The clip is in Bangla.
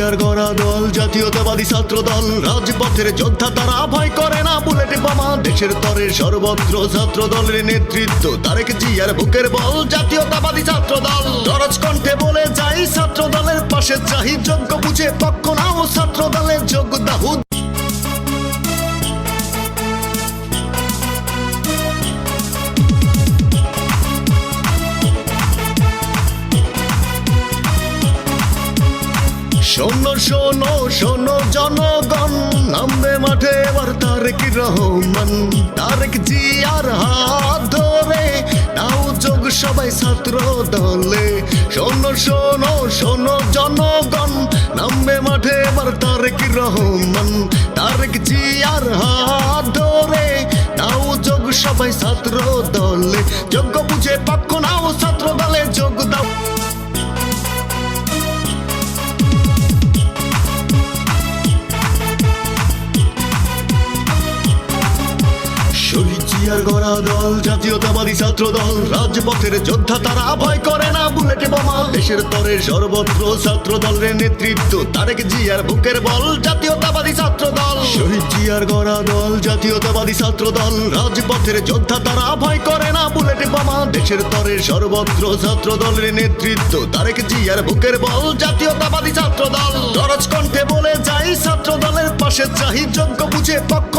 জিয়ার গড়া দল জাতীয়তাবাদী ছাত্র দল রাজপথের যোদ্ধা তারা ভয় করে না, বুলেট বোমা দেশের তরে সর্বত্র ছাত্র দলের নেতৃত্ব, তারেক জিয়ার বুকের বল, জাতীয়তাবাদী ছাত্র দল দরজ কণ্ঠে বলে যাই ছাত্র দলের পাশে চাহি যোগ্য বুঝে পক্ষ নাও ছাত্র দলের যোগ্য দাহুদ শোনো শোনো শোনো জনগণ, নামবে মাঠে এবার তারেক রহমান। তারেক জি আর হাত ধরে নাও যোগ সবাই ছাত্র দলে। শোনো শোনো শোনো জনগণ, নামবে মাঠে এবার তারেক রহমান। তারেক জি আর হাত ধরে নাও যোগ সবাই ছাত্র দলে। যোগ্য বুঝে পক্ষ নাও শহীদ গড়া দল জাতীয়তাবাদী ছাত্র দল রাজপথের যোদ্ধা তারা ভয় করে না, বুলেটে বোমা। দেশের তরে সর্বত্র ছাত্র দলের নেতৃত্ব, তারেক জিয়ার বুকের বল, জাতীয়তাবাদী ছাত্র দল শহীদ জিয়ার গড়া দল জাতীয়তাবাদী ছাত্র দল রাজপথের যোদ্ধা তারা ভয় করে না, বুলেটে বোমা। দেশের তরে সর্বত্র ছাত্র দলের নেতৃত্ব, তারেক জিয়ার বুকের বল, জাতীয়তাবাদী ছাত্র দল দরজ কণ্ঠে বলে যাই ছাত্র দলের পাশে চাহি যোগ্য বুঝে পক্ষ